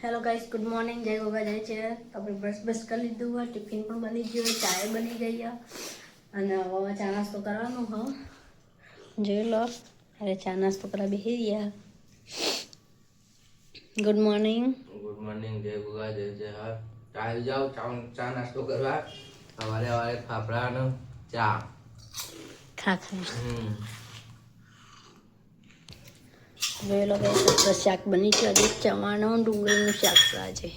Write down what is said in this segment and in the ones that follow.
Hello guys good morning જય ગોગા જાય છે. આપણે બ્રશ બ્રશ કરી લીધું હોય ટિફિન પણ બની ગયું ચાય બની ગઈ અને હવે ચા નાસ્તો કરવાનો હો. જોઈ લો અરે ચા નાસ્તો કરવા બેસી ગયા. ગુડ મોર્નિંગ ગુડ મોર્નિંગ જય ગોગા જય જય હા ચા આવી જાઓ ચા ચા નાસ્તો કરવા. સવારે સવારે ફાફડા અને ચા. ખા ખા. જોઈ લો ગાઈસ આપણે શાક બની છે આજે ચવાણો ડુંગળીનું શાક છે આજે.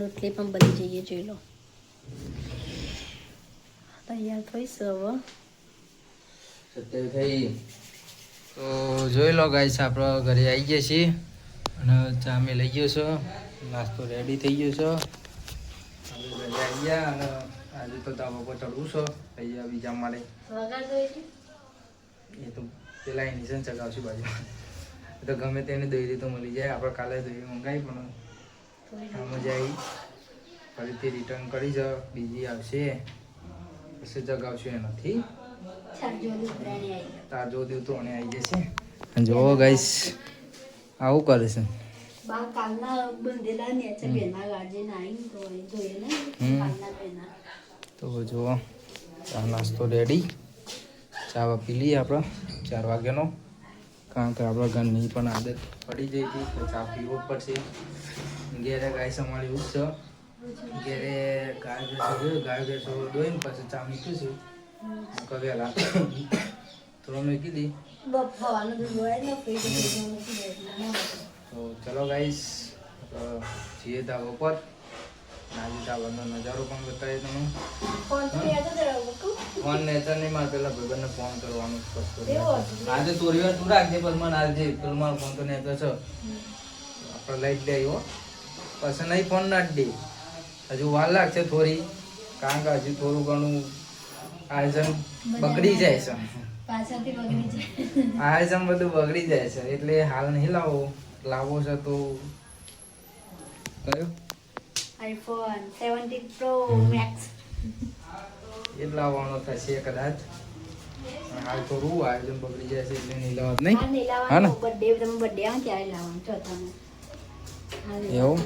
રોટલી પણ બની જઈએ, જોઈ લો. તૈયાર થઈ સત્યાવી થઈ તો જોઈ લો ગાઈસ આપણે ઘરે આવી ગયા છીએ. અને ચા મેં લઈ ગયો છો. નાસ્તો રેડી થઈ ગયો છો. આવી ગયા અને આજે તો ધાબા પર ચડવું છો. અહીંયા બીજા માટે. એ તો પેલા એની ઇન્ડિશન ચગાવશું બાજુ. તો ગમે તેને દોરી તો મળી જાય. આપણે કાલે દોરી મંગાવી પણ મજા આવી. ફરીથી રિટર્ન કરી જાવ બીજી આવશે. પછી જગાવશું એનાથી. તાર જો દેવ તો અને આવી જશે. જો ગાઈસ આવું કરે છે? બા કાલના બંધેલા ને છે બેના ગાજે નાઈ તો એ જોઈએ ને. કાલના બેના. તો જો ચા નાસ્તો રેડી ચા પી લઈએ આપણે ચાર વાગ્યાનો. કારણ કે આપણા ઘરની પણ આદત પડી જઈ હતી તો ચા પીવો પડશે. ઘેરે ગાય સંભાળી જ છે ઘેરે ગાય ભેંસો ગયો ગાય ભેંસો દોઈને પછી ચા મીઠું છું કવેલા વહેલા થોડો મેં કીધી. તો ચલો ગાઈસ જઈએ ધાબા પર નજારો પણ બતાવીએ તમે ફોન તો યાદ જ રહ્યો બકુ. ફોન ને તો નહીં મારે પેલા ભાઈબંધને ફોન કરવાનો જ. આજે થોડી વાર તું રાખજે પણ આજે પેલો મારો ફોન તો તો છે આપણે લઈ લઈ આવ્યો પછી નહીં ફોન ના જ દે હજુ વાર લાગશે થોડી કારણ કે હજુ થોડું ઘણું આયોજન બગડી જાય છે. આયોજન બધું બગડી જાય છે. એટલે હાલ નહીં લાવો. લાવો છે તો કયો આઈફોન સેવન્ટીન પ્રો મેક્સ એટલા જ થશે કદાચ. હાલ થોડું આયોજન બગડી જાય છે એટલે નહીં લાવત નહીં. હા નહીં લાવવાનું. બર્થડે તમે બર્થડે આવે ત્યારે લાવવાનું. ચોથામાં હા, એવું?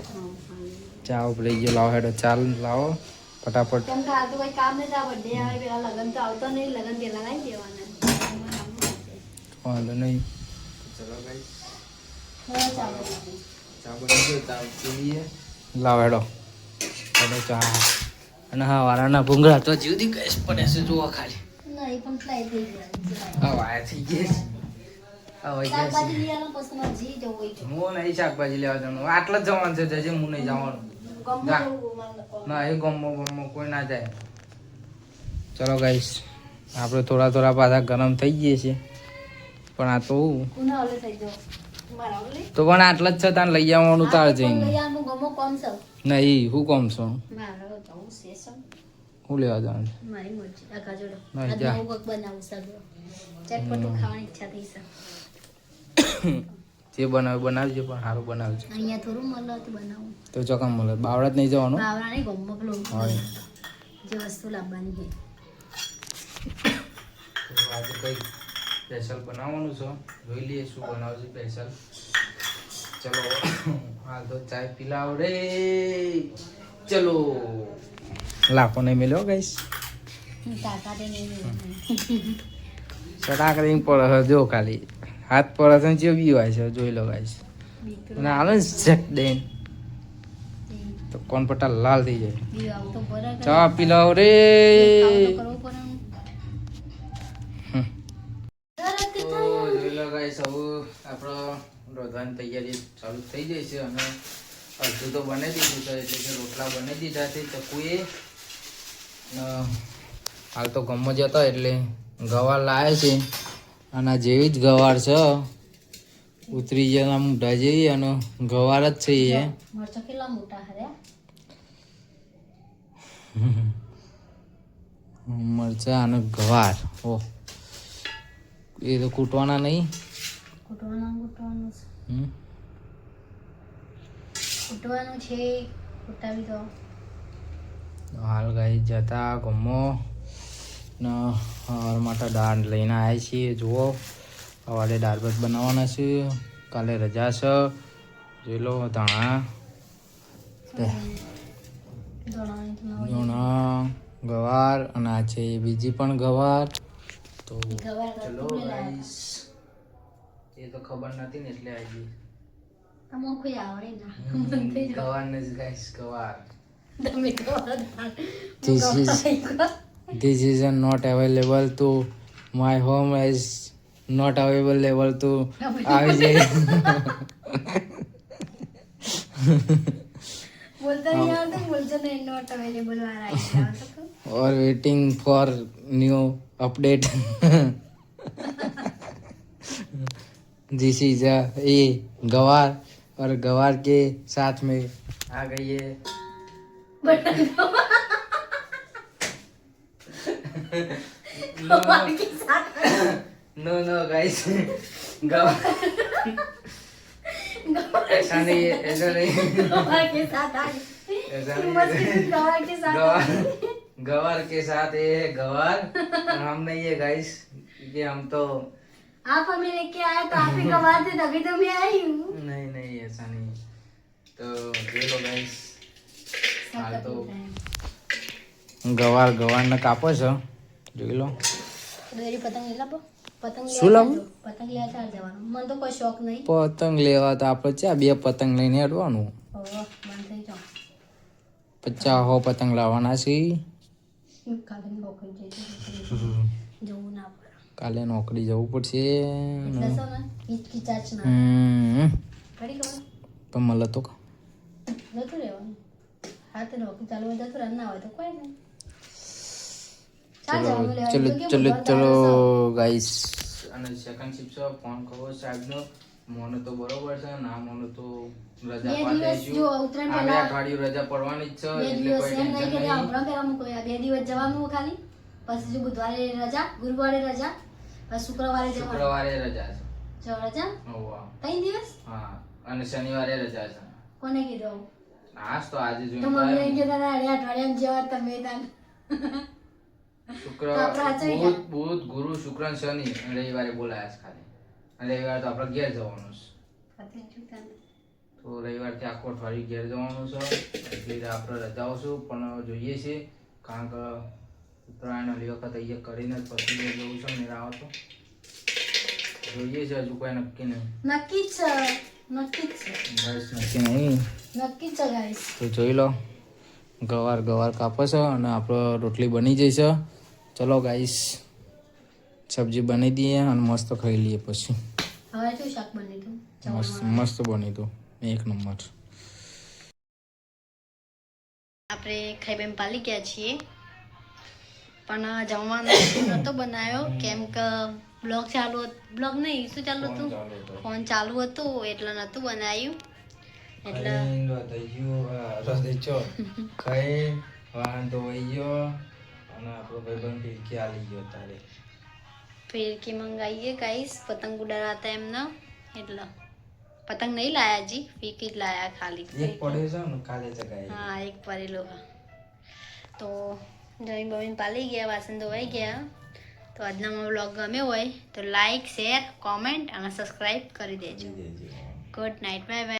ચા ગયો લાવો હેડો ચાલ લાવો. ફટાફટ. કેમ કે આ તો કોઈ કામ આ બર્થડે આવે પેલા લગન તો આવતો નહીં લગન પેલા લાવી દેવાના. વાંધો નહીં. ચલો ભાઈ. હા, ચાલો. ચા બની ગયો ચા પી લાવો હેડો. હેડો ચા. અને હા વારાના ભૂંગળા. તો જીવતી કઈશ પડે છે જોવા ખાલી. શાકભાજી જવું લેવા જવાનું. આટલા જ જવાનું છે જજે હું નહીં જવાનું. ના એ ગમો ગમો કોઈ ના જાય. ચલો ગાઈશ આપણે થોડા થોડા પાછા ગરમ થઈ જઈએ છીએ. પણ આ તો તો પણ આટલા જ છે તાન લઈ આવવાનું તાર જઈને. નહીં હું કોમ છું? હું લેવા જવાનું મારી મરજી. આ કાજોડો. ના, આજ જા. બનાવું છે ચટપટું ખાવાની ઈચ્છા થઈ છે. જે બનાવે બનાવજો પણ સારું બનાવજો અહીંયા થોડું મળે તો બનાવું. તો ચોકમ મળે બાવડા જ નહીં જવાનું બાવળા નહીં ગમો પેલું હોય જે વસ્તુ લાવવાની છે. આજે કઈ સ્પેશિયલ બનાવવાનું છે. જોઈ લઈએ શું બનાવશે સ્પેશિયલ. ચલો હાલ તો ચાય પીલાવ રે. ચલો. લાખો નહીં મેલ્યો ગઈશ ચટાક કરીને પડે જો ખાલી. હાથ પડે છે જે બી હોય છે જોઈ લો ગાઈશ અને આવે ને ચેક દઈને તો કોણ પટ્ટા લાલ થઈ જાય. ચા પીલાવ રે ખાવું તો કરવું પડે ને. હમ. તરત તો થાય. જોઈ લો ગાઈસ હવે આપણો રોધવાની તૈયારી ચાલુ થઈ જાય છે અને અડધું તો બની દીધું છે એટલે કે રોટલા બની દીધા છે. ચકુએ હાલ તો ગમો જતો એટલે ગવાર લાવે છે અને જેવી જ ગવાર છે. ઉતરી જવાના મોટા જેવી અને ગવાર જ છે એ મરચાં કેટલા મોટા મરચા અને ગવાર. ઓ એ તો કૂટવાના નહીં. કૂટવાના કૂટવાનું છે. હમ. કૂટવાનું છે ફૂટાવી દો. હાલ ગઈ જતા ગમો. ને હાર માટે દાળ લઈને આવ્યા છીએ જુઓ. સવારે દાળ ભાત બનાવવાના છે કાલે રજા છે. જોઈ લો ધાણા. જોણા ગવાર અને આ છે બીજી પણ ગવાર. તો ચલો ગાઈસ એ તો ખબર નથી ને એટલે આવી. આમાં કોઈ આવડે ના. મને તો ગવાર ને ગાઈસ ગવાર. તમે ગવાર this is this is not available to my home is not available level to આવી જાય બોલતા નહીં આવડતું, બોલજો વાળા આવી. તો. કહું. or waiting is a ये गवार और गवार के साथ में आ गई है। गवार के साथ नो नो गाइस गवार। ऐसा नहीं है ऐसा नहीं। गवार के साथ आ गवार के साथ गवार। गवार के साथ ये गवार। और हम नहीं है गाइस क्योंकि हम तो आप हमें लेके आए तो आप ही गवार थे तभी तो मैं आई हूँ नहीं नहीं ऐसा नहीं तो ये लो गाइस હાલ તો ગવાર ગવારને કાપો છો જોઈ લો દોરી પતંગ લઈ લાવો પતંગ શું લેવા લાવવું? ચાલજો. પતંગ લેવા ચાલ જવાનું મને તો કોઈ શોખ નહીં પતંગ લેવા તો આપણે ચા બે પતંગ લઈને હેડવાનું ઓહો, બંધ થઈ જાઓ પચાસ હો પતંગ લાવવાના છે કાલે નોકરી જઈશું જવું ના પડે કાલે નોકરી જવું પડશે. પણ મળે તો ચાલો ચાલુ ચાલ ચલો ચલો ચલો ગાઈસ અને સેકન્ડ શિફ્ટ છે ફોન કરો સાહેબનો મોનો તો બરોબર છે ના મોનો તો રજા પાડી રજા પડવાની જ છે એટલે કોઈ ટેન્શન કે નહીં. હમણાં કોઈ આ બે દિવસ જવાનું ખાલી. પછી જો બુધવારે રજા ગુરુવારે રજા પછી શુક્રવારે જવાનું શુક્રવારે રજા છે. જો રજા? હોવા. ત્રણ દિવસ? હા અને શનિવારે રજા છે. કોને કીધું? આજ તો આજે તો મમ્મી એમ. કહેતા હતા, "અરે અઠવાડિયામાં જેવા તમે તાન." શુક્ર બુધ બુધ ગુરુ શુક્ર શનિ રવિવારે બોલાયા છે ખાલી. અને રવિવારે તો આપણે ઘેર જવાનું છે. તો રવિવારથી આખો અઠવાડિયું ઘેર જવાનું છે. એટલે આપણે રજાઓ છું પણ જોઈએ છે કારણ કે ઉત્તરાયણ અલી વખત અહીંયા કરીને જ પછી જવું છે મેરા આવતો જોઈએ છે હજુ કોઈ નક્કી નહીં. નક્કી છે નક્કી છે. બસ નક્કી નહીં? નક્કી છે ગાઈસ. તો જોઈ લો ગવાર ગવાર કાપે છે અને આપણો રોટલી બની જશે. ચલો ગાઈસ સબ્જી બની દઈએ અને મસ્ત ખાઈ લઈએ પછી. હવે શું શાક બની તું મસ્ત મસ્ત બની તો એક નંબર. આપણે ખાઈ બેન પાલી ગયા છીએ. પણ જમવાનો નહોતો બનાવ્યો. કેમ કે બ્લોગ ચાલુ બ્લોગ નહીં શું ચાલુ હતું? ફોન ચાલુ હતું એટલે નહોતું બનાવ્યું. એટલે ખાઈ વાહન તો ગયો અને આપણો ભાઈબંધ ફિરકી આલી ગયો તારે ફિરકી મંગાવીએ ગાઈસ પતંગ ઉડાડતા એમને એટલે. પતંગ નહીં લાયા હજી ફિરકી જ લાયા ખાલી. એક પડ્યો છે ને કાલે ચગાય હા એક પડેલો. તો જમીન બમીન પાલી ગયા વાસણ ધોવાઈ ગયા. તો આજનો મારો બ્લોગ ગમ્યો હોય તો લાઈક શેર કોમેન્ટ અને સબસ્ક્રાઈબ કરી દેજો. Good night bye bye